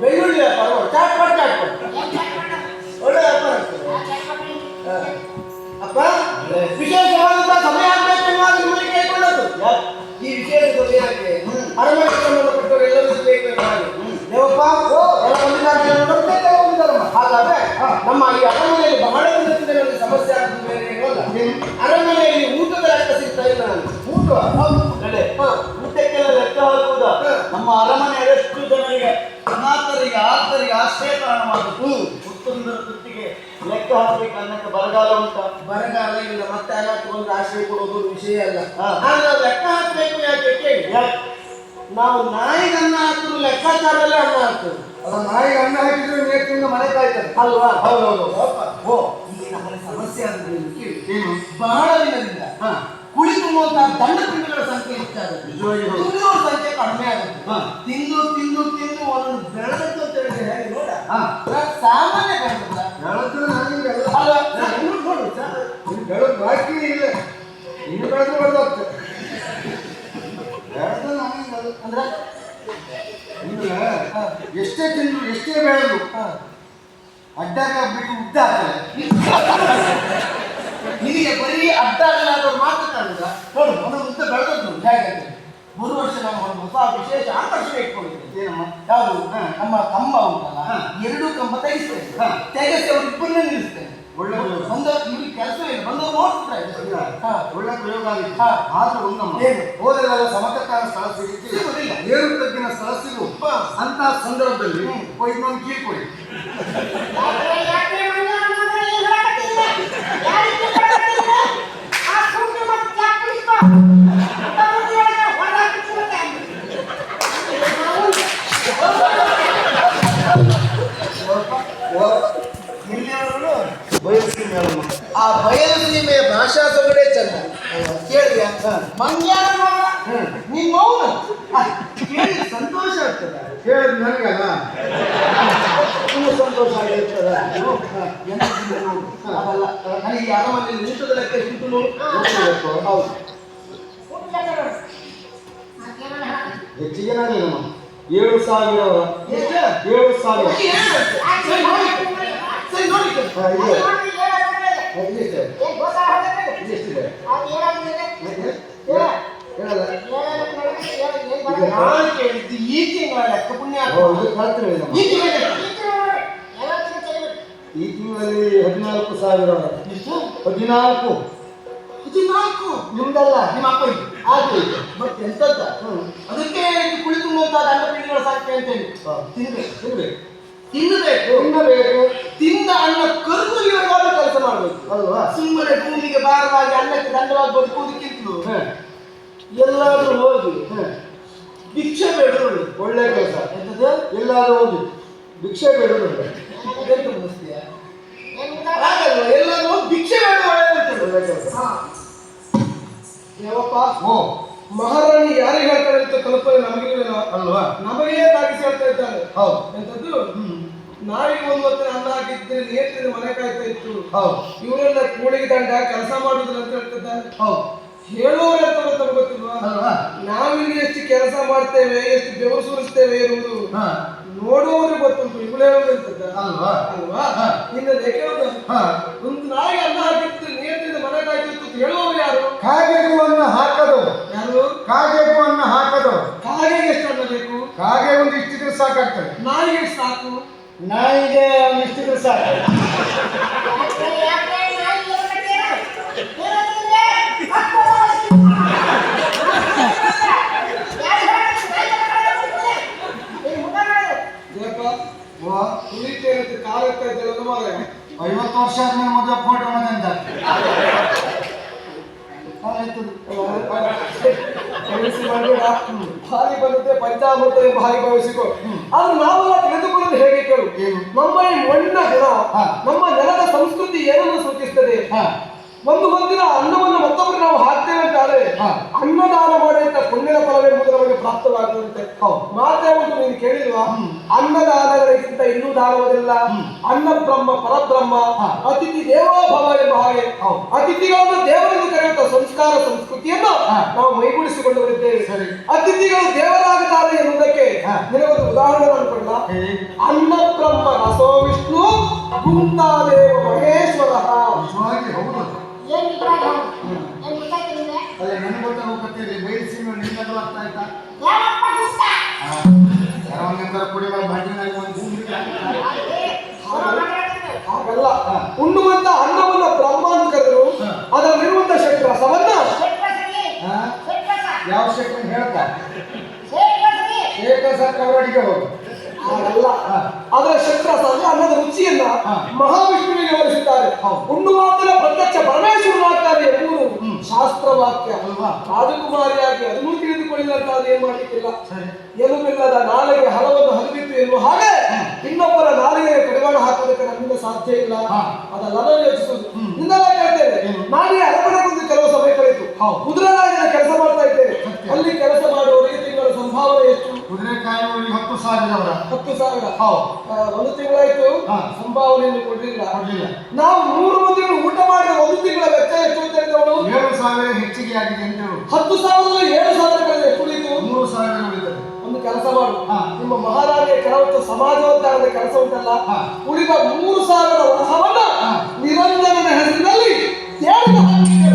ಬೆಳ್ಳುಳ್ಳಿ ವ್ಯಾಪಾರ ಮಾಡು. ಚಾಟ್ ಮಾಡು, ಚಾಟ್ ಮಾಡು. ಒಳ್ಳೆ ವ್ಯಾಪಾರ. ಅಪ್ಪ ವಿಶೇಷವಾದಂತಹ ಸಮಯ ಆಗ್ಬೇಕು ಎನ್ನುವಾಗ ನಿಮ್ಮಲ್ಲಿ ಕೇಳ್ಕೊಳ್ಳೋದು ಯಾಕೆ? ಈ ವಿಶೇಷ ಸಮಯಕ್ಕೆ ಅರಮನೆ ಸಂಬಂಧಪಟ್ಟವರು ಎಲ್ಲರೂ ಬೇಕು ದೇವಪ್ಪ ಎಲ್ಲ ಬಂದಿದ್ದಾರೆ ಅಂತ ನೋಡಿದ್ರೆ ದೇವ ಬಂದಿದ್ದಾರಮ್ಮ. ಹಾಗಾದ್ರೆ ನಮ್ಮ ಈ ಅರಮನೆಯಲ್ಲಿ ಬಹಳ ದಿನದಿಂದ ನನಗೆ ಸಮಸ್ಯೆ ಆಗ್ತದೆ. ಅರಮನೆಯಲ್ಲಿ ಊಟದ ಲೆಕ್ಕ ಸಿಗ್ತಾ ಇಲ್ಲ ಊಟ ಹೌದು ನಡೆ. ಹಾ. ಊಟಕ್ಕೆಲ್ಲ ಲೆಕ್ಕ ಹಾಕುವುದ ನಮ್ಮ ಅರಮನೆ ಎಷ್ಟು ಜನರಿಗೆ ಅನಾಥರಿಗೆ ಆರ್ತರಿಗೆ ಆಶ್ರಯ ಕಾರಣವಾಗುತ್ತೆ ಹ್ಮ್. ಉತ್ತುಂದರ ಕೃತಿಗೆ ಲೆಕ್ಕ ಬರಗಾಲ ಉಂಟ. ಬರಗಾಲ ಇಲ್ಲ ಮತ್ತೆ ಒಂದು ಆಶ್ರಯ ಕೊಡೋದು ವಿಷಯ ಅಲ್ಲ. ನಾವು ಲೆಕ್ಕ ಹಾಕ್ಬೇಕು ಯಾಕೆ ಕೇಳಿ? ನಾವು ನಾಯಿಗೆ ಅನ್ನ ಹಾಕಿದ್ರು ಲೆಕ್ಕಾಚಾರಲ್ಲೇ ಅನ್ನ ಹಾಕ್ತೇವೆ. ಅಲ್ಲ ನಾಯಿಗೆ ಅನ್ನ ಹಾಕಿದ್ರೆ ಮನೆ ಕಾಯ್ತಾರೆ. ಅಲ್ವಾ? ಹೌದೌದು. ಓ ಈಗ ನಮ್ಮ ಸಮಸ್ಯೆ ಅಂದ್ರೆ ಕೇಳಿ. ಏನು? ಬಹಳ ದಿನದಿಂದ ಹಾ. ಕುಳಿತುವಂತಹ ದಂಡ ತಿಂಗಳ ಸಂಖ್ಯೆ ಹೆಚ್ಚಾಗುತ್ತೆ. ತಿನ್ನುವ ಸಂಖ್ಯೆ ಕಡಿಮೆ ಆಗುತ್ತೆ. ಹಾ. ತಿಂದು ತಿಂದು ತಿಂದು ಒಂದೊಂದು ಬೆಳೆದಂತ ಅಂತ ಹೇಳಿದ್ರೆ ಹೇಗೆ ನೋಡ? ಸಾಮಾನ್ಯ ಬೆಳೆದ ಬೆಳೆದ್ರೆ ನನಗೆ ಅಲ್ಲ ನಾನ್ ಇವ್ರು ನೋಡು ಸರ್. ಬೆಳೆದು ಬಾಕಿ ಇಲ್ಲ ಇನ್ನು ಬೆಳೆದ್ರೆ ಬೆಳೆದೋಗ್ತದೆ ಬೆಳೆದ್ರೆ ನನಗೆ ಅದು ಅಂದ್ರೆ ಎಷ್ಟೇ ತಿಂದ್ರು ಎಷ್ಟೇ ಬೆಳೆದು ಹಾ. ಅಡ್ಡಾಗ ಬಿಟ್ಟು ಉದ್ದ ಆಗ್ತದೆ. ಬರೀ ಬರೀ ಅಡ್ಡಾಗಲಾದ ಮಾತ್ರ ಕಾಣುದ ನೋಡು ಒಂದು ಉದ್ದ ಬೆಳೆದದ್ದು. ಹೇಗೆ? ಮೂರು ವರ್ಷ ನಮ್ಮ ಒಂದು ಹೊಸ ವಿಶೇಷ ಆಕರ್ಷಣೆ ಇಟ್ಕೊಂಡಿದ್ದೆ ಏನಮ್ಮ? ಯಾವುದು? ನಮ್ಮ ಕಂಬ ಉಂಟಲ್ಲ. ಎರಡು ಕಂಬ ತೆಗಿಸ್ತೇವೆ ಹಾ. ತೆಗೆಸಿ ಅವ್ರು ಇಬ್ಬರನ್ನೇ ನಿಲ್ಲಿಸ್ತೇವೆ ಒಳ್ಳೆ ಪ್ರಯೋಗ. ಬಂದವ್ರು ಇವ್ರಿಗೆ ಕೆಲಸ ಇಲ್ಲ ಬಂದವ್ರು ನೋಡ್ತಾರೆ ಇಲ್ಲ. ಹಾ. ಒಳ್ಳೆ ಪ್ರಯೋಗ ಆಗಿತ್ತು. ಆದ್ರೂ ಒಂದಮ್ಮ ಏನು? ಹೋದೆಲ್ಲ ಸಮತಟ್ಟಾದ ಸ್ಥಳ ಸಿಗುತ್ತೆ ಸಿಗುದಿಲ್ಲ. ಏರು ತಗ್ಗಿನ ಸ್ಥಳ ಸಿಗುವ ಹಾ. ಅಂತ ಸಂದರ್ಭದಲ್ಲಿ ಹೋಗಿ ನಾನು ಕೀಳ್ಕೊಡಿ ಆ ಬಯಲು ಸೀಮೆಯ ಭಾಷಾ ಸೊಗಡೆ ಚಂದ ಕೇಳಿದ್ಯಾ ಮಂಗ್ಯಾನ ನಿಮ್ಮ ಮೌನ ಕೇಳಿ ಸಂತೋಷ ಆಗ್ತದ ಹೇಳಿದ್ ನನಗಲ್ಲ ತುಂಬ ಸಂತೋಷ ಆಗಿರ್ತದ ಅದಲ್ಲ ನನಗೆ ಈ ಅರಮನೆಯಲ್ಲಿ ಊಟದ ಲೆಕ್ಕ ಹೌದು ನಾನೇನಮ್ಮ ಏಳು ಸಾವಿರ? ಏಳು ಸಾವಿರ ನಾನು ಕೇಳಿದ್ದು ಈ ತಿಂಗಳ ಲೆಕ್ಕ ಪುಣ್ಯ. ಈ ತಿಂಗಳ ಈ ತಿಂಗಳಲ್ಲಿ ಹದಿನಾಲ್ಕು ಸಾವಿರ ಹದಿನಾಲ್ಕು. ಹದಿನಾಲ್ಕು? ನಿಮ್ದಲ್ಲ? ನಿಮ್ಮ ಅಪ್ಪ ಇದು. ಆಗೋಯ್ತು ಮತ್ತೆ ಎಂತದ್ದ ಅದಕ್ಕೆ ಕುಳಿತು ಮುಂತಾದ ಅನ್ನ ಪಿಂಡಿಗಳ ಹಾ. ತಿನ್ಬೇಕು. ತಿನ್ಬೇಕು. ತಿನ್ನಬೇಕು. ತಿನ್ನಬೇಕು. ತಿಂದ ಅನ್ನ ಕರುಗುವವರೆಗಾದ್ರೂ ಕೆಲಸ ಮಾಡಬೇಕು. ಅಲ್ವಾ ಸುಮ್ಮನೆ ಭೂಮಿಗೆ ಬಾರವಾಗಿ ಅನ್ನಕ್ಕೆ ದಂಡವಾಗಿ ಬದುಕುವುದಕ್ಕಿಂತಲೂ ಎಲ್ಲಾದರೂ ಎಲ್ಲಾದ್ರೂ ಹೋಗಿ. ಭಿಕ್ಷೆ ಬೇಡ ಒಳ್ಳೆ ಕೆಲಸ. ಎಂತದ್ದು? ಎಲ್ಲಾದ್ರೂ ಹೋಗಿ ಭಿಕ್ಷೆ ಬೇಡೋದು ಎಲ್ಲಾದರೂ ಹಾಗಲ್ವಾ ಎಲ್ಲಾದ್ರೂ ಭಿಕ್ಷೆ ಬೇಡ ಒಳ್ಳೆ ಕೆಲಸ. ಯಾವಪ್ಪ? ಓ ಮಹಾರಾಣಿ ಯಾರಿಗೆ ಹೇಳ್ತಾರೆ ಅಂತ ಕಲ್ಪನೆ ನಮಗೆ ಅಲ್ವಾ? ನಮಗೇ ತಾಗಿಸಿ ಹೇಳ್ತಾ ಇದ್ದಾರೆ. ಹೌದು. ಎಂತದ್ದು ನಾಯಿಗೆ ಒಂದು ಹೊತ್ತಿನ ಅನ್ನ ಹಾಕಿದ್ರೆ ನೇತ್ರ ಮನೆ ಕಾಯ್ತಾ ಇತ್ತು. ಹೌದು. ಇವರೆಲ್ಲ ಕೂಳಿಗೆ ದಂಡ ಕೆಲಸ ಮಾಡುವುದಿಲ್ಲ ಅಂತ ಹೇಳ್ತಿದ್ದಾರೆ. ಹೌದು. ಹೇಳುವವರ ಅಂತ ನಮ್ಗೆ ಗೊತ್ತಿಲ್ವಾ? ನಾವಿಲ್ಲಿ ಎಷ್ಟು ಕೆಲಸ ಮಾಡ್ತೇವೆ ಎಷ್ಟು ಬೆವರು ಸುರಿಸ್ತೇವೆ ಎನ್ನುವುದು ಹಾ. ನೋಡುವವರಿಗೆ ಗೊತ್ತುಂಟು. ಇವಳೇ? ಅಲ್ವಾ? ಅಲ್ವಾ? ಹಾ. ಇನ್ನು ಲೆಕ್ಕ ಹಾ. ಒಂದು ನಾಯಿಗೆ ಅನ್ನ ಹಾಕಿದ್ರೆ ನೇತ್ರದ ಮನೆ ಕಾಯ್ತಿತ್ತು ಅಂತ ಹೇಳುವವರು ಯಾರು ಕಾಗೆಗುವನ್ನು ಹಾಕದು ಯಾರು ಅನ್ನ ಹಾಕೋದು. ಕಾಗೆಗೆ ಎಷ್ಟು ಅನ್ನ ಬೇಕು? ಕಾಗೆ ಒಂದು ಇಷ್ಟಿದ್ರೆ ಸಾಕಾಗ್ತದೆ. ನಾಯಿಗೆ ಎಷ್ಟು ಸಾಕು? ನಾಯಿಗೆ ಒಂದು ಇಷ್ಟಿದ್ರೆ ಸಾಕು. ಐವತ್ತು ವರ್ಷ ಆದ್ಮೇಲೆ ಮದುವೆ ಫೋಟೋ ಅಂತ ಕೆಲಸ ಮಾಡಬೇಡ ಭಾರಿ ಬಂದದ್ದೇ ಪಂಚಾಮೃತ ಎಂಬ ಹಾಗೆ ಭಾವಿಸಿಕೊ ಆದ್ರೆ ನಾವೆಲ್ಲ ತಿಳಿದುಕೊಳ್ಳೋದು ಹೇಗೆ ಕೇಳು? ನಮ್ಮ ಈ ಮಣ್ಣ ಜನ ಹಾ. ನಮ್ಮ ನೆಲದ ಸಂಸ್ಕೃತಿ ಏನನ್ನು ಸೂಚಿಸ್ತದೆ ಒಂದು ಹೊತ್ತಿನ ಅನ್ನವನ್ನು ಮತ್ತೊಬ್ಬರು ನಾವು ಹಾಕ್ತೇವೆ ಅಂತ ಆದ್ರೆ. ಅನ್ನದಾನ ಮಾಡಿದಂತ ಪುಣ್ಯದ ಫಲವೆಂಬುದು ನಮಗೆ ಪ್ರಾಪ್ತವಾಗುವಂತೆ. ಮಾತೇ ಒಂದು ನೀನು ಕೇಳಿಲ್ವಾ ಅನ್ನದಾನಗಳಿಗಿಂತ ಇನ್ನೂ ದಾನವದಿಲ್ಲ ಅನ್ನ ಬ್ರಹ್ಮ ಪರಬ್ರಹ್ಮ. ಅತಿಥಿ ದೇವೋಭವ ಎಂಬ ಹಾಗೆ. ಅತಿಥಿಗಳನ್ನು ದೇವರೆಂದು ಕರೆಯುತ್ತ. ನಾವು ಮೈಗೂಡಿಸಿಕೊಂಡು ಬರುತ್ತೇವೆ ಸರಿ. ಅತಿಥಿಗಳು ದೇವರಾಗುತ್ತಾರೆ ಎನ್ನುವುದಕ್ಕೆ ಹಾ. ನಿನಗೊಂದು ಉದಾಹರಣೆ ಕೊಡಲ? ಬ್ರಹ್ಮ ರಸೋ ವಿಷ್ಣು ಗುಂತಾದೇವ ಮಹೇಶ್ವರ. ನಿಜವಾಗಿ ಹೌದು? ಅದೇ. ನನಗೆ ಕುಡಿಯುವ ಒಂದು ಹಾಗಲ್ಲ. ಉಣ್ಣುವಂತ ಏಕಸ ಕವಡಿಗೆ ಹೋಗು ಹಾಗಲ್ಲ. ಅದರ ಅಂದ್ರೆ ಅನ್ನದ ರುಚಿಯನ್ನ. ಮಹಾವಿಷ್ಣುವಿಗೆ ಹೋಲಿಸುತ್ತಾರೆ. ಉಂಡು ಮಾತ್ರ ಪ್ರತ್ಯಕ್ಷ ಪರಮೇಶ್ವರನಾಗ್ತಾರೆ ಎಂಬುದು ಶಾಸ್ತ್ರ ವಾಕ್ಯ ಅಲ್ವಾ? ರಾಜಕುಮಾರಿಯಾಗಿ ಅದನ್ನು ತಿಳಿದುಕೊಳ್ಳಿಲ್ಲ ಏನ್ ಮಾಡ್ಲಿಕ್ಕಿಲ್ಲ? ಎಲುಬಿಲ್ಲದ ನಾಲೆಗೆ ಹಲವನ್ನು ಹರಿದಿತ್ತು ಎನ್ನುವ ಹಾಗೆ ಇನ್ನೊಬ್ಬರ ನಾಲಿಗೆ ಕಡಿವಾಣ ಹಾಕೋದಕ್ಕೆ ನಮ್ಮಿಂದ ಸಾಧ್ಯ ಇಲ್ಲ. ಅದೆಲ್ಲ ಯೋಚಿಸುದು ನಿನ್ನೆಲ್ಲ ಕೇಳ್ತೇನೆ. ನಾನೇ ಅರಮನೆ ಕೆಲವು ಸಮಯ ಕಳೆಯಿತು. ಹೌದು. ಕುದುರೆರಾಜನ ಕೆಲಸ ಮಾಡ್ತಾ ಇದ್ದೇನೆ ಸತ್ಯ. ಅಲ್ಲಿ ಕೆಲಸ ಮಾಡುವವರಿಗೆ ತಿಂಗಳ ಸಂಭಾವನೆ ಎಷ್ಟು ಕುದುರೆ ಕಾಯುವವರಿಗೆ ಹತ್ತು ಸಾವಿರವರ ಹತ್ತು ಸಾವಿರ. ಹೌದು. ಆ, ಒಂದು ತಿಂಗಳಾಯ್ತು. ಹಾ. ಸಂಭಾವನೆಯನ್ನು ಕೊಡ್ಲಿಲ್ಲ. ಕೊಡಲಿಲ್ಲ. ನಾವು ಮೂರು ಮಂದಿಗಳು ಊಟ ಮಾಡಿದ ಒಂದು ತಿಂಗಳ ವೆಚ್ಚ ಎಷ್ಟು ಅಂತ ಹೇಳಿದವಳು? ಏಳು ಸಾವಿರ ಹೆಚ್ಚಿಗೆ ಆಗಿದೆ ಅಂತ ಹೇಳು. ಹತ್ತು ಸಾವಿರದ ಏಳು ಸಾವಿರ ಕಳೆದ ಕುಳಿತು ಮೂರು ಸಾವಿರ ಉಳಿತದೆ ಒಂದು ಕೆಲಸ ಮಾಡು. ಹಾ. ನಿಮ್ಮ ಮಹಾರಾಜ ಕೆಲವತ್ತು ಸಮಾಜವಂತಾರದ ಕೆಲಸ ಉಂಟಲ್ಲ? ಹಾ. ಉಳಿದ ಮೂರು ಸಾವಿರ ವರಹವನ್ನ. ನಿರಂಜನನ ಹೆಸರಿನಲ್ಲಿ ಎರಡು ಹಾಕಿದ್ದೇನೆ.